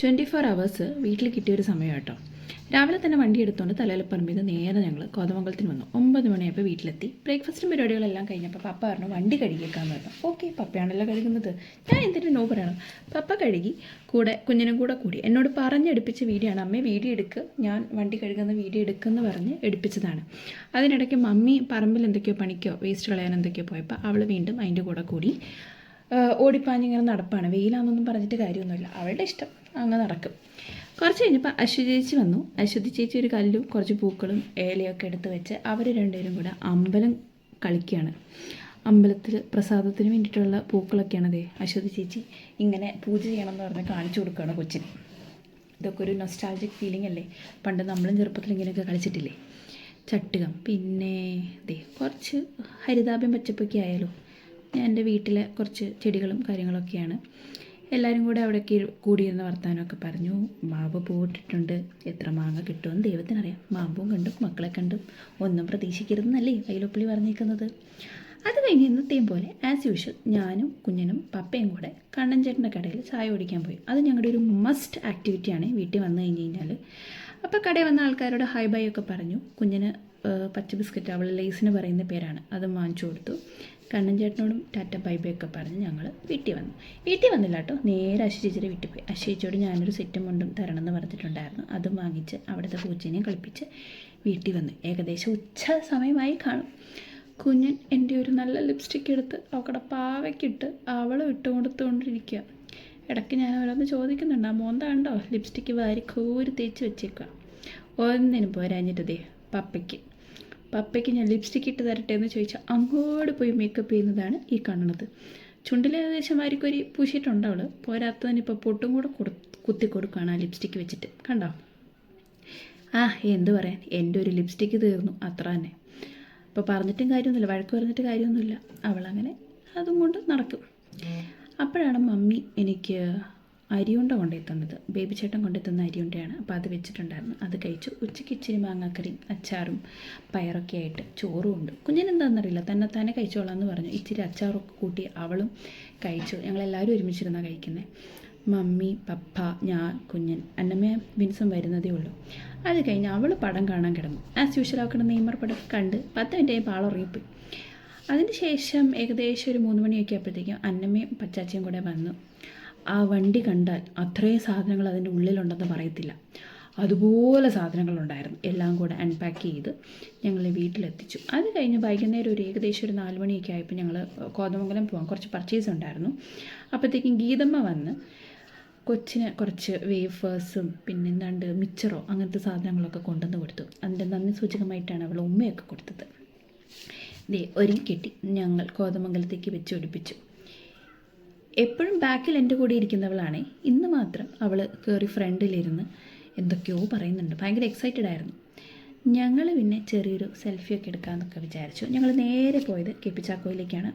Twenty four hours വീട്ടിൽ കിട്ടിയൊരു സമയം കേട്ടോ രാവിലെ തന്നെ വണ്ടി എടുത്തുകൊണ്ട് തലയിലപ്പറമ്പിൽ നിന്ന് നേരെ ഞങ്ങൾ കോതമംഗലത്തിന് വന്നു. ഒമ്പത് മണിയായപ്പോൾ വീട്ടിലെത്തി. ബ്രേക്ക്ഫാസ്റ്റും പരിപാടികളെല്ലാം കഴിഞ്ഞപ്പോൾ പപ്പ പറഞ്ഞു വണ്ടി കഴുകിയേക്കാന്ന് പറഞ്ഞു. ഓക്കെ പപ്പയാണല്ലോ കഴുകുന്നത്. ഞാൻ എന്തിനു നോ പറയണം പപ്പ കഴുകി കൂടെ കുഞ്ഞിനും കൂടെ കൂടി. എന്നോട് പറഞ്ഞെടുപ്പിച്ച വീഡിയോ ആണ് അമ്മേ വീഡിയോ എടുക്ക്. ഞാൻ വണ്ടി കഴുകുന്ന വീഡിയോ എടുക്കുമെന്ന് പറഞ്ഞ് എടുപ്പിച്ചതാണ്. അതിനിടയ്ക്ക് മമ്മി പറമ്പിൽ എന്തൊക്കെയോ പണിക്കോ വേസ്റ്റ് കളയാൻ എന്തൊക്കെയോ പോയപ്പോൾ അവൾ വീണ്ടും അതിന്റെ കൂടെ കൂടി ഓടിപ്പാഞ്ഞിങ്ങനെ നടപ്പാണ്. വെയിലാണെന്നൊന്നും പറഞ്ഞിട്ട് കാര്യമൊന്നുമില്ല. അവളുടെ ഇഷ്ടം അങ്ങ് നടക്കും. കുറച്ച് കഴിഞ്ഞപ്പോൾ അശ്വതി ചേച്ചി വന്നു. അശ്വതി ചേച്ചി ഒരു കല്ലും കുറച്ച് പൂക്കളും ഏലയൊക്കെ എടുത്ത് വെച്ച് അവർ രണ്ടുപേരും കൂടെ അമ്പലം കളിക്കുകയാണ് അമ്പലത്തിൽ പ്രസാദത്തിന് വേണ്ടിയിട്ടുള്ള പൂക്കളൊക്കെയാണ് അതെ അശ്വതി ചേച്ചി ഇങ്ങനെ പൂജ ചെയ്യണമെന്ന് പറഞ്ഞ് കാണിച്ചു കൊടുക്കുകയാണ് കൊച്ചിന്. ഇതൊക്കെ ഒരു നൊസ്റ്റാൾജിക് ഫീലിംഗ് അല്ലേ? പണ്ട് നമ്മളും ചെറുപ്പത്തിൽ ഇങ്ങനെയൊക്കെ കളിച്ചിട്ടില്ലേ? ചട്ടുകം. പിന്നെ ദേ കുറച്ച് ഹരിതാഭ്യം പച്ചപ്പൊക്കെ ആയാലോ? എന്റെ വീട്ടിലെ കുറച്ച് ചെടികളും കാര്യങ്ങളൊക്കെയാണ്. എല്ലാവരും കൂടെ അവിടേക്ക് കൂടിയിരുന്ന വർത്തമാനമൊക്കെ പറഞ്ഞു. മാവ് പൂവിട്ടിട്ടുണ്ട്. എത്ര മാങ്ങ കിട്ടുമെന്ന് ദൈവത്തിനറിയാം. മാമ്പും കണ്ടും മക്കളെ കണ്ടും. ഒന്നും പ്രതീക്ഷിക്കരുതെന്നല്ലേ വൈലോപ്പള്ളി പറഞ്ഞേക്കുന്നത്. അത് കഴിഞ്ഞ് ഇന്നത്തെയും പോലെ ആസ് യൂഷ്വൽ ഞാനും കുഞ്ഞിനും പപ്പയും കൂടെ കണ്ണൻ ചേട്ടന്റെ കടയിൽ ചായ ഓടിക്കാൻ പോയി. അത് ഞങ്ങളുടെ ഒരു മസ്റ്റ് ആക്ടിവിറ്റിയാണ് വീട്ടിൽ വന്നു കഴിഞ്ഞ് കഴിഞ്ഞാൽ അപ്പോൾ കടയിൽ വന്ന ആൾക്കാരോട് ഹൈ ബൈ ഒക്കെ പറഞ്ഞു. കുഞ്ഞിന് പച്ച ബിസ്ക്കറ്റ് അവൾ ലേസിന് പറയുന്ന പേരാണ്. അത് വാങ്ങിച്ചു കൊടുത്തു. കണ്ണൻ ചേട്ടനോടും ടാറ്റ ബൈ ബൈ പറഞ്ഞ് ഞങ്ങൾ വീട്ടിൽ വന്നു. വീട്ടിൽ വന്നില്ല കേട്ടോ. നേരെ അശി ചേച്ചിയുടെ വീട്ടിൽ പോയി. അശി ചേച്ചിയോട് ഞാനൊരു സെറ്റും മുണ്ടും എന്ന് പറഞ്ഞിട്ടുണ്ടായിരുന്നു. അതും വാങ്ങിച്ച് അവിടുത്തെ പൂച്ചേനെയും കളിപ്പിച്ച് വീട്ടിൽ വന്നു. ഏകദേശം ഉച്ച സമയമായി കാണും. കുഞ്ഞൻ എന്റെ ഒരു നല്ല ലിപ്സ്റ്റിക് എടുത്ത് അവക്കടെ പാവയ്ക്കിട്ട് അവൾ ഇട്ട് കൊടുത്തുകൊണ്ടിരിക്കുക ഇടയ്ക്ക് ഞാൻ ഓരോന്ന് ചോദിക്കുന്നുണ്ട് ആ മോന്താണ്ടോ? ലിപ്സ്റ്റിക്ക് വാരി കോരി തേച്ച് വെച്ചേക്കുക ഒന്നിനും പോരാഞ്ഞിട്ട് ദേ പപ്പയ്ക്ക്. പപ്പയ്ക്ക് ഞാൻ ലിപ്സ്റ്റിക് ഇട്ട് തരട്ടെ എന്ന് ചോദിച്ചാൽ അങ്ങോട്ട് പോയി മേക്കപ്പ് ചെയ്യുന്നതാണ് ഈ കാണുന്നത്. ചുണ്ടിൽ ഏകദേശം വാരിക്കൊരി പൂശിയിട്ടുണ്ട് അവൾ പോരാത്തതിന് ഇപ്പോൾ പൊട്ടും കൂടെ കൊടു കുത്തി കൊടുക്കുകയാണ് ആ ലിപ്സ്റ്റിക്ക് വെച്ചിട്ട്. കണ്ടോ? ആ എന്ത് പറയാൻ? എന്റെ ഒരു ലിപ്സ്റ്റിക്ക് തീർന്നു. അത്ര തന്നെ. അപ്പോൾ പറഞ്ഞിട്ടും കാര്യമൊന്നുമില്ല. വഴക്ക് പറഞ്ഞിട്ട് കാര്യമൊന്നുമില്ല. അവളങ്ങനെ അതും കൊണ്ട് നടക്കും. അപ്പോഴാണ് മമ്മി എനിക്ക് അരിയുണ്ട കൊണ്ടെത്തുന്നത്. തന്നത് ബേബി ചേട്ടൻ കൊണ്ടെത്തുന്ന തന്ന അരിയുണ്ടയാണ് അപ്പോൾ അത് വെച്ചിട്ടുണ്ടായിരുന്നു. അത് കഴിച്ചു. ഉച്ചയ്ക്ക് ഇച്ചിരി മാങ്ങാക്കറിയും അച്ചാറും പയറൊക്കെ ആയിട്ട് ചോറും ഉണ്ട്. കുഞ്ഞിനെന്താണെന്നറിയില്ല തന്നെ തന്നെ കഴിച്ചോളാം എന്ന് പറഞ്ഞു. ഇച്ചിരി അച്ചാറൊക്കെ കൂട്ടി അവളും കഴിച്ചു. ഞങ്ങളെല്ലാവരും ഒരുമിച്ചിരുന്നാണ് കഴിക്കുന്നത് മമ്മി പപ്പ ഞാൻ കുഞ്ഞൻ അന്നമ്മ വിൻസം വരുന്നതേ ഉള്ളൂ. അത് കഴിഞ്ഞ് അവൾ പടം കാണാൻ കിടന്നു. ആസ് യൂഷ്വൽ ആക്കുന്ന നെയ്മർ പടം കണ്ട് പത്ത് മിനിറ്റ് ഉറങ്ങിപ്പോയി അതിന് ശേഷം ഏകദേശം ഒരു മൂന്ന് മണിയൊക്കെ ആയപ്പോഴത്തേക്കും അന്നമ്മയും പച്ചാച്ചയും കൂടെ വന്നു. ആ വണ്ടി കണ്ടാൽ അത്രയും സാധനങ്ങൾ അതിന്റെ ഉള്ളിലുണ്ടെന്ന് പറയത്തില്ല. അതുപോലെ സാധനങ്ങളുണ്ടായിരുന്നു. എല്ലാം കൂടെ അൺപാക്ക് ചെയ്ത് ഞങ്ങൾ വീട്ടിലെത്തിച്ചു. അത് കഴിഞ്ഞ് വൈകുന്നേരം ഒരു ഏകദേശം ഒരു നാല് മണിയൊക്കെ ആയപ്പോൾ ഞങ്ങൾ കോതമംഗലം പോകാൻ കുറച്ച് പർച്ചേസ് ഉണ്ടായിരുന്നു. അപ്പോഴത്തേക്കും ഗീതമ്മ വന്ന് കൊച്ചിന് കുറച്ച് വേഫേഴ്സും പിന്നെ എന്താണ്ട് മിച്ചറോ അങ്ങനത്തെ സാധനങ്ങളൊക്കെ കൊണ്ടുവന്ന് കൊടുത്തു. അതിന്റെ നന്ദി സൂചകമായിട്ടാണ് അവൾ ഉമ്മയൊക്കെ കൊടുത്തത്. ദേ ഒരുങ്ങി കെട്ടി ഞങ്ങൾ കോതമംഗലത്തേക്ക് വെച്ച് ഒടിപ്പിച്ചു എപ്പോഴും ബാക്കിൽ എന്റെ കൂടെ ഇരിക്കുന്നവളാണേ. ഇന്ന് മാത്രം അവൾ കയറി ഫ്രണ്ടിലിരുന്ന് എന്തൊക്കെയോ പറയുന്നുണ്ട്. ഭയങ്കര എക്സൈറ്റഡ് ആയിരുന്നു. ഞങ്ങൾ പിന്നെ ചെറിയൊരു സെൽഫിയൊക്കെ എടുക്കാമെന്നൊക്കെ വിചാരിച്ചു. ഞങ്ങൾ നേരെ പോയത് കെപ്പിച്ചാക്കോയിലേക്കാണ്.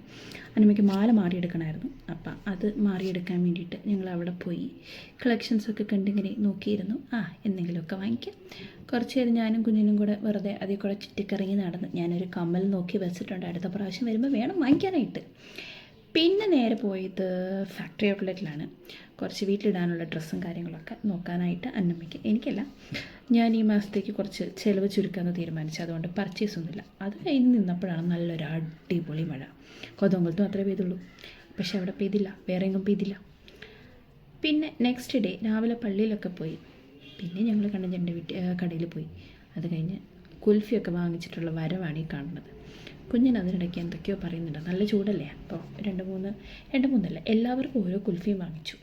അനുമയ്ക്ക് മാല മാറിയെടുക്കണമായിരുന്നു. അപ്പം അത് മാറിയെടുക്കാൻ വേണ്ടിയിട്ട് ഞങ്ങൾ അവിടെ പോയി. കളക്ഷൻസൊക്കെ കണ്ടിങ്ങനെ നോക്കിയിരുന്നു. ആ എന്തെങ്കിലുമൊക്കെ വാങ്ങിക്കാം. കുറച്ച് നേരം ഞാനും കുഞ്ഞിനും കൂടെ വെറുതെ അതിൽ കൂടെ ചുറ്റിക്കറങ്ങി നടന്ന് ഞാനൊരു കമ്മൽ നോക്കി വെച്ചിട്ടുണ്ട്. അടുത്ത പ്രാവശ്യം വരുമ്പോൾ വേണം വാങ്ങിക്കാനായിട്ട്. പിന്നെ നേരെ പോയത് ഫാക്ടറി ഔട്ട്ലെറ്റിലാണ് കുറച്ച് വീട്ടിലിടാനുള്ള ഡ്രസ്സും കാര്യങ്ങളൊക്കെ നോക്കാനായിട്ട് അന്നമ്മയ്ക്ക്. എനിക്കല്ല. ഞാൻ ഈ മാസത്തേക്ക് കുറച്ച് ചിലവ് ചുരുക്കാമെന്ന് തീരുമാനിച്ചു. അതുകൊണ്ട് പർച്ചേസ് ഒന്നുമില്ല. അത് കഴിഞ്ഞ് നിന്നപ്പോഴാണ് നല്ലൊരു അടിപൊളി മഴ. കൊതമ്പലത്ത് മാത്രമേ പെയ്തുള്ളൂ. പക്ഷെ അവിടെ പെയ്തില്ല. വേറെ എങ്ങും പെയ്തില്ല. പിന്നെ നെക്സ്റ്റ് ഡേ രാവിലെ പള്ളിയിലൊക്കെ പോയി. പിന്നെ ഞങ്ങൾ കണ്ണഞ്ചന്റെ വീട്ടിൽ കടയിൽ പോയി. അത് കഴിഞ്ഞ് കുൽഫിയൊക്കെ വാങ്ങിച്ചിട്ടുള്ള വരവാണ് ഈ കാണുന്നത്. കുഞ്ഞിന് അതിനിടയ്ക്ക് എന്തൊക്കെയോ പറയുന്നുണ്ട്. നല്ല ചൂടല്ലേ? അപ്പോൾ രണ്ട് മൂന്ന് രണ്ട് മൂന്നല്ല എല്ലാവർക്കും ഓരോ കുൽഫിയും വാങ്ങിച്ചു.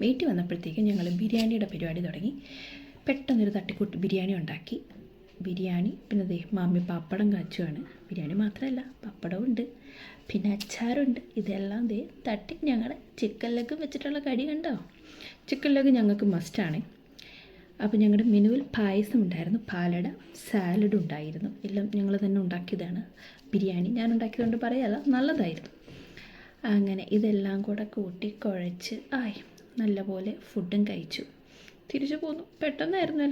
വീട്ടിൽ വന്നപ്പോഴത്തേക്കും ഞങ്ങൾ ബിരിയാണിയുടെ പരിപാടി തുടങ്ങി. പെട്ടെന്നൊരു തട്ടിക്കൂട്ട് ബിരിയാണി ഉണ്ടാക്കി. ബിരിയാണി പിന്നെ ദേ മാമി പപ്പടം കാച്ചുവാണ്. ബിരിയാണി മാത്രമല്ല പപ്പടവും ഉണ്ട് പിന്നെ അച്ചാറുണ്ട്. ഇതെല്ലാം ദേ തട്ടി ഞങ്ങളുടെ ചിക്കൻ ലെഗ് വെച്ചിട്ടുള്ള കടി കണ്ടോ? ചിക്കൻ ലെഗ് ഞങ്ങൾക്ക് മസ്റ്റാണ് അപ്പോൾ ഞങ്ങളുടെ മെനുവിൽ പായസം ഉണ്ടായിരുന്നു പാലട സാലഡ് ഉണ്ടായിരുന്നു എല്ലാം ഞങ്ങൾ തന്നെ ഉണ്ടാക്കിയതാണ്. ബിരിയാണി ഞാൻ ഉണ്ടാക്കിയതുകൊണ്ട് പറയാല്ല നല്ലതായിരുന്നു. അങ്ങനെ ഇതെല്ലാം കൂടെ കൂട്ടി കുഴച്ച് ആയി നല്ലപോലെ ഫുഡും കഴിച്ചു. തിരിച്ചു പോന്നു. പെട്ടെന്നായിരുന്നു